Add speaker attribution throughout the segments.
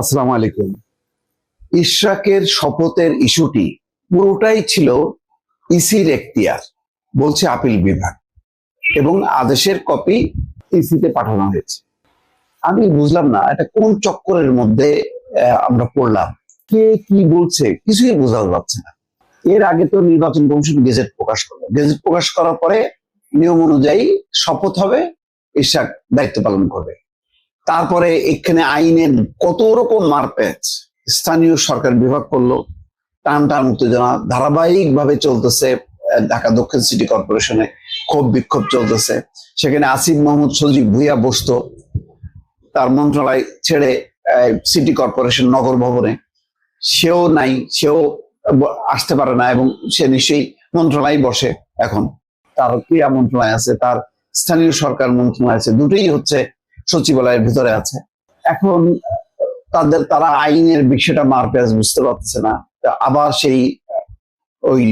Speaker 1: আসসালামু আলাইকুম। ইশরাকের শপথের ইস্যুটি পুরোটাই ছিল ইসির এখতিয়ার, বলছে আপিল বিভাগ। এবং আদেশের কপি ইসিতে পাঠানো হয়েছে। আমি বুঝলাম না, এটা কোন চক্করের মধ্যে আমরা পড়লাম? কে কি বলছে? কিছুই বোঝা যাচ্ছে না। এর আগে তো নির্বাচন কমিশন গেজেট প্রকাশ করবে গেজেট প্রকাশ করার পরে নিয়ম অনুযায়ী শপথ হবে, ইশরাক দায়িত্ব পালন করবে। তারপরে এখানে আইনের কত রকম মারপ্যাচ স্থানীয় সরকার বিভাগ করল টান টান উত্তেজনা ধারাবাহিক ভাবে চলতেছে ঢাকা দক্ষিণ সিটি কর্পোরেশনে ক্ষোভ বিক্ষোভ চলতেছে। সেখানে আসিফ মোহাম্মদ সজীব ভুইয়া বসতো, তার মন্ত্রণালয় ছেড়ে সিটি কর্পোরেশন নগর ভবনে। সেও নাই, সেও আসতে পারে না এবং সে নিশ্চয়ই মন্ত্রণালয় বসে এখন। তার ক্রিয়া মন্ত্রণালয় আছে, তার স্থানীয় সরকার মন্ত্রণালয় আছে, দুটোই হচ্ছে সচিবালয়ের ভিতরে আছে। এখন, তাদের, তারা আইনের বিষয়টা মারপ্যাচ বুঝতে পারছে না। আবার সেই, ওই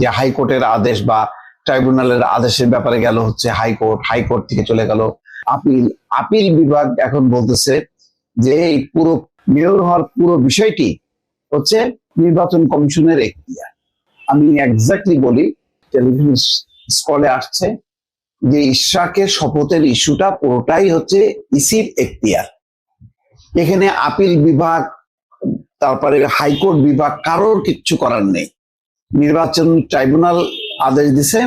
Speaker 1: যে হাইকোর্টের আদেশ বা ট্রাইব্যুনালের আদেশের ব্যাপারে গেল হচ্ছে হাইকোর্ট হাইকোর্ট থেকে চলে গেল। আপিল আপিল বিভাগ এখন বলতেছে যে এই পুরো, মেয়র হওয়ার পুরো বিষয়টি হচ্ছে নির্বাচন কমিশনের এখতিয়ার। আমি এক্স্যাক্টলি বলি, টেলিভিশন স্কলে আসছে যে ইশরাকের শপথের ইস্যুটা পুরোটাই হচ্ছে ইসির এখতিয়ার। এখানে আপিল বিভাগ, তারপরে হাইকোর্ট বিভাগ, কারোর কিচ্ছু করার নেই। নির্বাচন ট্রাইব্যুনাল আদেশ দিছে,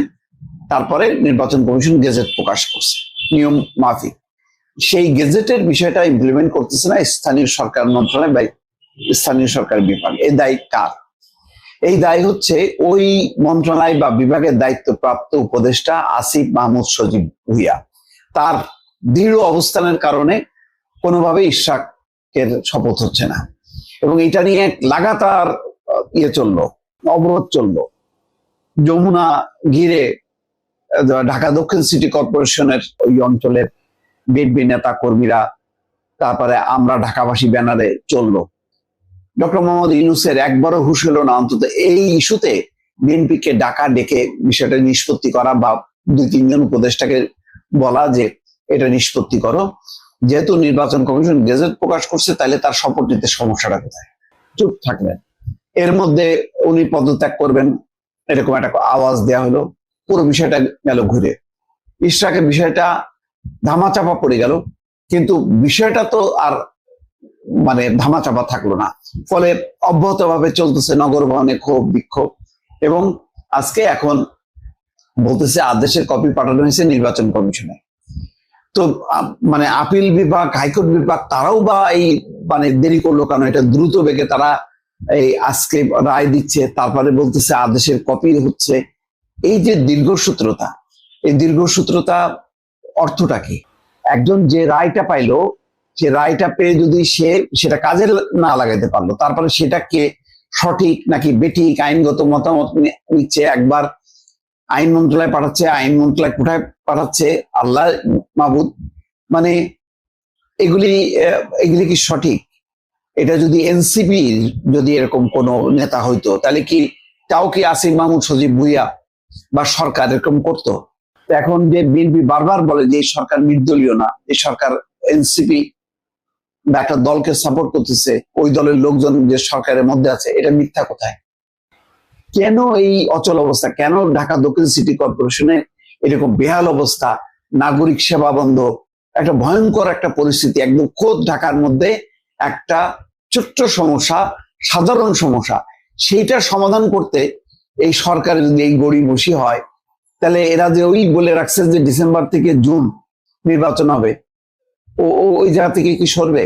Speaker 1: তারপরে নির্বাচন কমিশন গেজেট প্রকাশ করছে, নিয়ম মাফিক। সেই গেজেটের বিষয়টা ইমপ্লিমেন্ট করতেছে না স্থানীয় সরকার মন্ত্রণালয় বা স্থানীয় সরকার বিভাগ। এ দায় কার? এই দায় হচ্ছে ওই মন্ত্রণালয় বা বিভাগের দায়িত্বপ্রাপ্ত উপদেষ্টা আসিফ মাহমুদ সজীব ভুইয়া। তার দৃঢ় অবস্থানের কারণে কোনোভাবে ইশাকের শপথ হচ্ছে না। এবং এটা নিয়ে লাগাতার ইয়ে চলল, অবরোধ চলল। যমুনা ঘিরে ঢাকা দক্ষিণ সিটি কর্পোরেশনের ওই অঞ্চলের বিএনপি নেতা কর্মীরা তারপরে আমরা ঢাকাবাসী ব্যানারে চলল। ডক্টর মোহাম্মদ ইউনুসের একবারও হুশ হলো না, অন্তত এই ইস্যুতে বিএনপিকে ডাকা, ডেকে বিষয়টা নিষ্পত্তি করা বা দুই তিনজন উপদেষ্টাকে বলা যে এটা নিষ্পত্তি করো। যেহেতু নির্বাচন কমিশন গেজেট প্রকাশ করছে, তাহলে তার শপথ নিতে সমস্যাটা কোথায়? চুপ থাকবেন। এর মধ্যে উনি পদত্যাগ করবেন, এরকম একটা আওয়াজ দেওয়া হলো, পুরো বিষয়টা গেল ঘুরে। ইশরাকের বিষয়টা ধামাচাপা পড়ে গেল, কিন্তু বিষয়টা তো আর মানে ধামাচাপা থাকল না। ফলে অব্যাহতভাবে চলতেছে নগর ভবনে ক্ষোভ, বিক্ষোভ এবং আজকে এখন বলতেছে আদেশের কপি পাঠানো হয়েছে নির্বাচন কমিশনে। তো মানে আপিল বিভাগ, হাইকোর্ট বিভাগ, তারাও বা এই মানে দেরি করল কেন? এটা দ্রুত বেগে তারা এই আজকে রায় দিচ্ছে, তারপরে বলতেছে আদেশের কপি হচ্ছে। এই যে দীর্ঘসূত্রতা, এই দীর্ঘসূত্রতা অর্থটা কি? একজন যে রায়টা পাইলো সে রায়টা পেয়ে যদি সে সেটা কাজে না লাগাইতে পারল, তারপরে সেটাকে সঠিক নাকি বেঠিক আইনগত মতামত নিচ্ছে একবার, আইন মন্ত্রণালয় পাঠাচ্ছে, আইন মন্ত্রণালয় কোথায় পাঠাচ্ছে, আল্লাহ মাহবুদ মানে এগুলি এগুলি কি সঠিক? এটা যদি এনসিপি যদি এরকম কোন নেতা হইতো, তাহলে কি তাও কি আসিফ মাহমুদ সজীব ভুইয়া বা সরকার এরকম করতো? এখন যে বিএনপি বারবার বলে যে সরকার নির্দলীয় না এই সরকার এনসিপি বা একটা দলকে সাপোর্ট করতেছে, ওই দলের লোকজন যে সরকারের মধ্যে আছে, এটা মিথ্যা কোথায়? কেন এই অচল অবস্থা? কেন ঢাকা দক্ষিণ সিটি কর্পোরেশনে এরকম বেহাল অবস্থা, নাগরিক সেবা বন্ধ, একটা ভয়ঙ্কর একটা পরিস্থিতি, একদম খোদ ঢাকার মধ্যে একটা ছোট্ট সমস্যা, সাধারণ সমস্যা, সেইটা সমাধান করতে এই সরকারের যদি এই গড়িমসি হয়, তাহলে এরা যে ওই বলে রাখছে যে ডিসেম্বর থেকে জুন নির্বাচন হবে ওই জায়গা থেকে কি সরবে?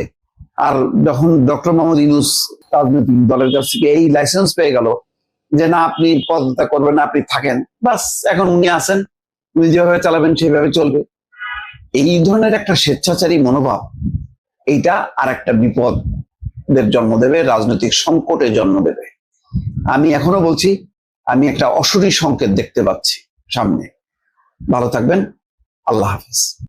Speaker 1: আর যখন ডক্টর মোহাম্মদ ইউনুস রাজনৈতিক দলের কাছ থেকে এই লাইসেন্স পেয়ে গেল যে না, আপনি পদত্যাগ করবেন না আপনি থাকেন বাস এখন উনি আছেন, উনি যেভাবে চালাবেন সেভাবে চলবে। এই ধরনের একটা স্বেচ্ছাচারী মনোভাব, এইটা আর একটা বিপদের জন্ম দেবে, রাজনৈতিক সংকটের জন্ম দেবে। আমি এখনও বলছি, আমি একটা অসুরী সংকেত দেখতে পাচ্ছি সামনে। ভালো থাকবেন, আল্লাহ হাফিজ।